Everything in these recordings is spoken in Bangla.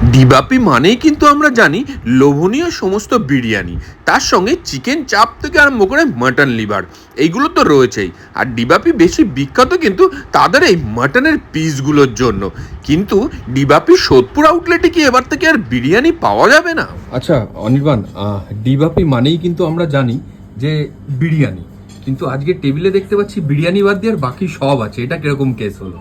ডিবাপি মানেই কিন্তু আমরা জানি লোভনীয় সমস্ত বিরিয়ানি। তার সঙ্গে চিকেন চাপ থেকে আরম্ভ করে মাটন লিভার, এইগুলো তো রয়েছেই। আর ডিবাপি বেশি বিখ্যাত কিন্তু তাদের এই মাটনের পিসগুলোর জন্য। কিন্তু ডিবাপি সোদপুর আউটলেটে কি এবার থেকে আর বিরিয়ানি পাওয়া যাবে না? আচ্ছা অনির্বাণ ডিবাপি মানেই কিন্তু আমরা জানি যে বিরিয়ানি। কিন্তু আজকে টেবিলে দেখতে পাচ্ছি বিরিয়ানি বাদ দিয়ে আর বাকি সব আছে। এটা কীরকম কেস হলো?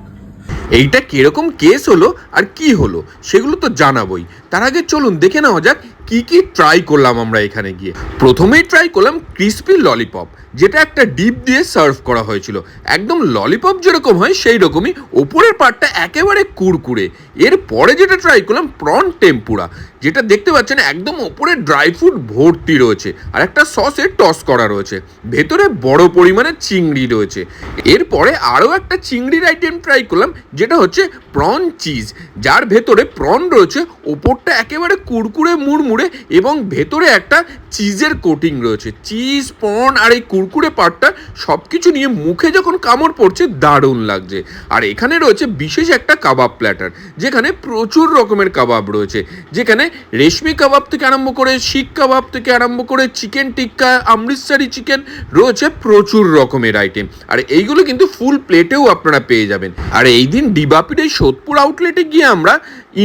এইটা কীরকম কেস হলো আর কি হলো, সেগুলো তো জানাবই। তার আগে চলুন দেখে নেওয়া যাক কি কি ট্রাই করলাম আমরা এখানে গিয়ে? প্রথমেই ট্রাই করলাম ক্রিসপি ললিপপ যেটা একটা ডিপ দিয়ে সার্ভ করা হয়েছিল। একদম ললিপপ যেরকম হয় সেই রকমই ওপরের পার্টটা একেবারে কুড়কুড়ে এরপরে যেটা ট্রাই করলাম প্রন টেম্পুরা যেটা দেখতে পাচ্ছেন একদম ওপরে ড্রাই ফ্রুট ভর্তি রয়েছে, আর একটা সসে টস করা রয়েছে। ভেতরে বড় পরিমাণে চিংড়ি রয়েছে। এরপরে আরও একটা চিংড়ির আইটেম ট্রাই করলাম, যেটা হচ্ছে প্রন চিজ, যার ভেতরে প্রন রয়েছে, ওপরটা একেবারে কুড়কুড়ে মুড়মুড়ে এবং ভেতরে একটা চিজের কোটিং রয়েছে। চিজ, প্রন আর এই কুড়কুড়ে পাটটা সব কিছু নিয়ে মুখে যখন কামড় পড়ছে, দারুণ লাগছে। আর এখানে রয়েছে বিশেষ একটা কাবাব প্ল্যাটার যেখানে প্রচুর রকমের কাবাব রয়েছে। যেখানে রেশমি কাবাব থেকে আরম্ভ করে শিখ কাবাব থেকে আরম্ভ করে চিকেন টিক্কা অমৃতসরি চিকেন রয়েছে প্রচুর রকমের আইটেম আর এইগুলো কিন্তু ফুল প্লেটেও আপনারা পেয়ে যাবেন। আর এই দিন ডিবাপির এই সোদপুর আউটলেটে গিয়ে আমরা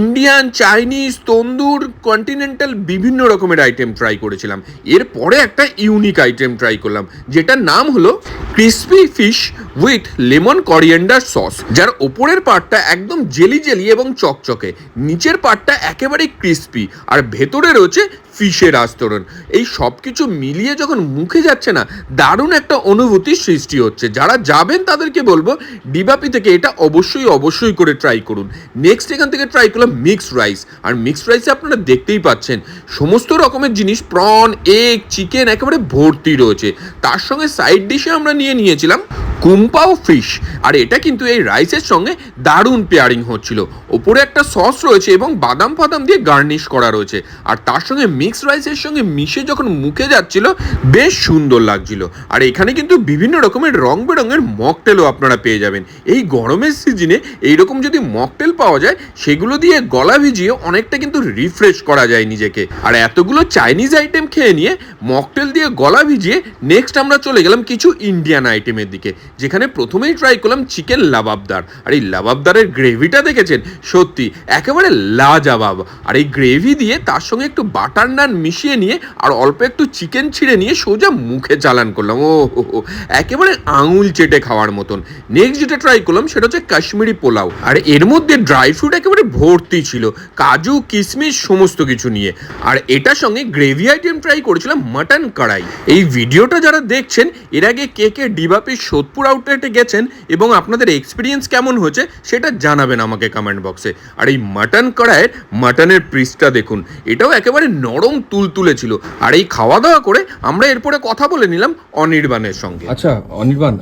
ইন্ডিয়ান চাইনিজ তন্দুর কন্টিনেন্টাল বিভিন্ন রকমের আইটেম ট্রাই করেছিলাম। এরপরে একটা ইউনিক আইটেম ট্রাই করলাম, যেটার নাম হলো crispy fish with lemon coriander sauce যার ওপরের পার্টটা একদম জেলি জেলি এবং চকচকে, নিচের পার্টটা একেবারে ক্রিসপি আর ভেতরে রয়েছে ফিশের আস্তরণ। এই সব কিছু মিলিয়ে যখন মুখে যাচ্ছে না, দারুণ একটা অনুভূতির সৃষ্টি হচ্ছে। যারা যাবেন তাদেরকে বলব, ডিবাপি থেকে এটা অবশ্যই অবশ্যই করে ট্রাই করুন। নেক্সট এখান থেকে ট্রাই করলাম মিক্সড রাইস আর মিক্সড রাইসে আপনারা দেখতেই পাচ্ছেন, সমস্ত রকমের জিনিস প্রন এগ চিকেন একেবারে ভর্তি রয়েছে। তার সঙ্গে সাইড ডিশে আমরা নিয়ে নিয়েছিলাম কুম্পাও ফিশ। আর এটা কিন্তু এই রাইসের সঙ্গে দারুণ পেয়ারিং হচ্ছিল। ওপরে একটা সস রয়েছে এবং বাদাম ফাদাম দিয়ে গার্নিশ করা রয়েছে। আর তার সঙ্গে মিক্স রাইসের সঙ্গে মিশে যখন মুখে যাচ্ছিল, বেশ সুন্দর লাগছিল। আর এখানে কিন্তু বিভিন্ন রকমের রং বেরঙের মকটেলও আপনারা পেয়ে যাবেন। এই গরমের সিজনে এইরকম যদি মকটেল পাওয়া যায়, সেগুলো দিয়ে গলা ভিজিয়ে অনেকটা কিন্তু রিফ্রেশ করা যায় নিজেকে। আর এতগুলো চাইনিজ আইটেম খেয়ে নিয়ে মকটেল দিয়ে গলা ভিজিয়ে নেক্সট আমরা চলে গেলাম কিছু ইন্ডিয়ান আইটেমের দিকে। যেখানে প্রথমেই ট্রাই করলাম চিকেন লাবাবদার আর এই লাবাবদারের গ্রেভিটা দেখেছেন? সত্যি, একেবারে লাজাবাব। আর এই গ্রেভি দিয়ে তার সঙ্গে একটু বাটার নান মিশিয়ে নিয়ে আর অল্প একটু চিকেন ছিঁড়ে নিয়ে সোজা মুখে চালান করলাম। ও একেবারে আঙুল চেটে খাওয়ার মতন। নেক্সট যেটা ট্রাই করলাম সেটা হচ্ছে কাশ্মীরি পোলাও। আর এর মধ্যে ড্রাই ফ্রুট একেবারে ভর্তি ছিল। কাজু, কিশমিশ, সমস্ত কিছু নিয়ে। আর এটার সঙ্গে গ্রেভি আইটেম ট্রাই করেছিলাম মাটন কড়াই। এই ভিডিওটা যারা দেখছেন, এর আগে কে কে ডিবাপির সোদপুর আউটলেটে গেছেন এবং আপনাদের এক্সপিরিয়েন্স কেমন হয়েছে সেটা জানাবেন আমাকে কমেন্ট বক্সে আর এই মাটন কড়াইয়ের মাটনের পিসটা দেখুন, এটাও একেবারে নরম তুলতুলে ছিল। আর এই খাওয়া দাওয়া করে আমরা এরপরে কথা বলে নিলাম অনির্বাণের সঙ্গে। আচ্ছা অনির্বাণ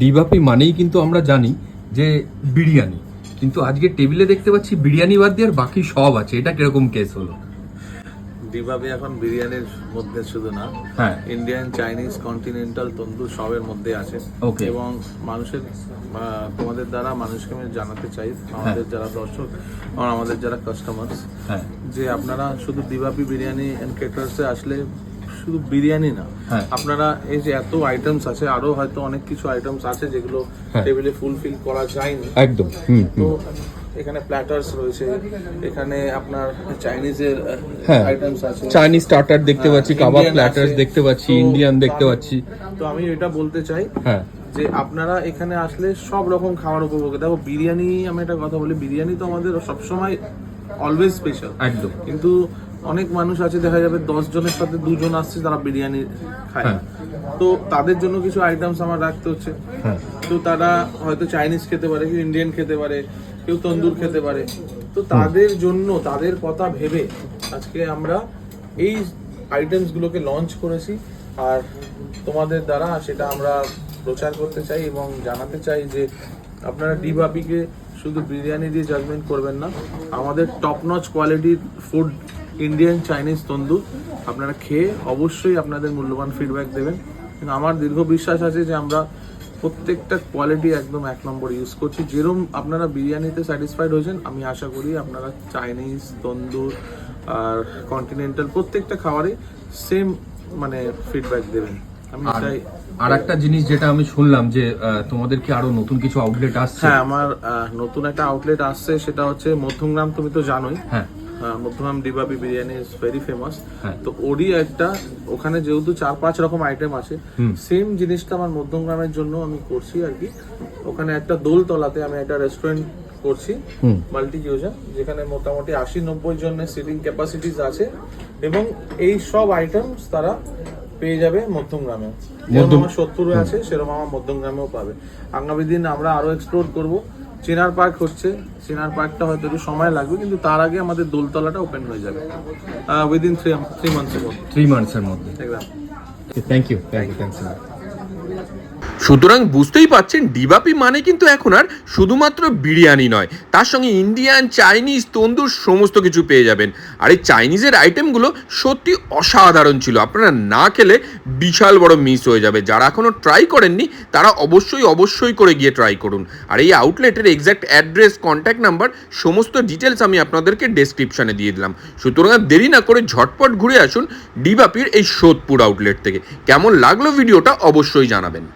ডিবাপি মানেই কিন্তু আমরা জানি যে বিরিয়ানি। কিন্তু আজকে টেবিলে দেখতে পাচ্ছি বিরিয়ানি বাদ দিয়ে আর বাকি সব আছে। এটা কীরকম কেস হলো? ডিবাবে এখন বিরিয়ানির মধ্যে শুধু না হ্যাঁ। ইন্ডিয়ান চাইনিজ কন্টিনেন্টাল তন্দুর সবের মধ্যে আছে. এবং মানুষের তোমাদের দ্বারা মানুষকে আমি জানাতে চাই আমাদের যারা দর্শক এবং আমাদের যারা কাস্টমার্স হ্যাঁ। যে আপনারা শুধু দিবাপি বিরিয়ানি এন্ড কেটার্সে আসলে শুধু বিরিয়ানি না হ্যাঁ। আপনারা এই যে এত আইটেমস আছে আরও হয়তো অনেক কিছু আইটেমস আছে যেগুলো হ্যাঁ। টেবিলে ফুলফিল করা যায়নি। একদম। তো এখানে প্ল্যাটার্স রয়েছে এখানে আপনার চাইনিজের হ্যাঁ। আইটেমস আছে। চাইনিজ স্টার্টার দেখতে পাচ্ছি কাবাব হ্যাঁ, প্ল্যাটার্স দেখতে পাচ্ছি ইন্ডিয়ান দেখতে পাচ্ছি। তো আমি এটা বলতে চাই হ্যাঁ। যে আপনারা এখানে আসলে সব রকম খাবার উপভোগ দেখো বিরিয়ানি আমি একটা কথা বলি বিরিয়ানি তো আমাদের সবসময় অলওয়েজ স্পেশাল একদম। কিন্তু অনেক মানুষ আছে দেখা যাবে দশ জনের সাথে দুজন আসছে তারা বিরিয়ানি খায়। হ্যাঁ। তো তাদের জন্য কিছু আইটেমস আমার রাখতে হচ্ছে। হ্যাঁ। তো তারা হয়তো চাইনিজ খেতে পারে কেউ ইন্ডিয়ান খেতে পারে কেউ তন্দুর খেতে পারে। তো তাদের জন্য তাদের কথা ভেবে আজকে আমরা এই আইটেমস গুলোকে লঞ্চ করেছি। আর তোমাদের দ্বারা সেটা আমরা প্রচার করতে চাই এবং জানাতে চাই যে আপনারা ডি বাপিকে শুধু বিরিয়ানি দিয়ে জাজমেন্ট করবেন না আমাদের টপ নচ কোয়ালিটির ফুড ইন্ডিয়ান চাইনিজ তন্দুর আপনারা খেয়ে অবশ্যই আপনাদের মূল্যবান ফিডব্যাক দেবেন। কিন্তু আমার দীর্ঘ বিশ্বাস আছে যে আমরা প্রত্যেকটা কোয়ালিটি একদম এক নম্বর ইউজ করছি। যেরকম আপনারা বিরিয়ানিতে স্যাটিসফাইড হয়েছেন আমি আশা করি আপনারা চাইনিজ তন্দুর আর কন্টিনেন্টাল প্রত্যেকটা খাবারে সেম মানে ফিডব্যাক দেবেন। আমি এটাই আর একটা জিনিস যেটা আমি শুনলাম যে তোমাদের কি আরও নতুন কিছু আউটলেট আসছে? হ্যাঁ আমার নতুন একটা আউটলেট আসছে সেটা হচ্ছে মধ্যমগ্রাম তুমি তো জানোই। হ্যাঁ। আহ, মধ্যমগ্রাম ডিবাবি বিরিয়ানি ইজ ভেরি ফেমাস হ্যাঁ। তো ওরই একটা ওখানে যেহেতু চার পাঁচ রকম আইটেম আছে। সেম জিনিসটা আমার মধ্যমগ্রামের জন্য আমি করছি আর কি ওখানে একটা দোলতলাতে আমি একটা রেস্টুরেন্ট করছি। মাল্টি কিউজন যেখানে মোটামুটি আশি নব্বই জনের সিটিং ক্যাপাসিটিস আছে এবং এই সব আইটেমস তারা পেয়ে যাবে মধ্যমগ্রামে যেরকম আমার সত্তরে আছে সেরকম আমার মধ্যমগ্রামেও পাবে আগামী দিন আমরা আরও এক্সপ্লোর করব চেনার পার্ক হচ্ছে চেনার পার্কটা হয়তো একটু সময় লাগবে কিন্তু তার আগে আমাদের দোলতলাটা ওপেন হয়ে যাবে। উইদিন থ্রি থ্রি মান্থসের মধ্যে। থ্রি মান্থসের মধ্যে। একদম। Thank you thank you thanks সুতরাং বুঝতেই পাচ্ছেন ডিবাপি মানে কিন্তু এখন আর শুধুমাত্র বিরিয়ানি নয়। তার সঙ্গে ইন্ডিয়ান চাইনিজ তন্দুর সমস্ত কিছু পেয়ে যাবেন। আর এই চাইনিজের আইটেমগুলো সত্যি অসাধারণ ছিল। আপনারা না খেলে বিশাল বড় মিস হয়ে যাবে। যারা এখনও ট্রাই করেননি, তারা অবশ্যই অবশ্যই করে গিয়ে ট্রাই করুন। আর এই আউটলেটের এক্স্যাক্ট অ্যাড্রেস কন্ট্যাক্ট নাম্বার সমস্ত ডিটেলস আমি আপনাদেরকে ডেসক্রিপশনে দিয়ে দিলাম। সুতরাং দেরি না করে ঝটপট ঘুরে আসুন ডিবাপির এই সোদপুর আউটলেট থেকে। কেমন লাগল ভিডিওটা অবশ্যই জানাবেন।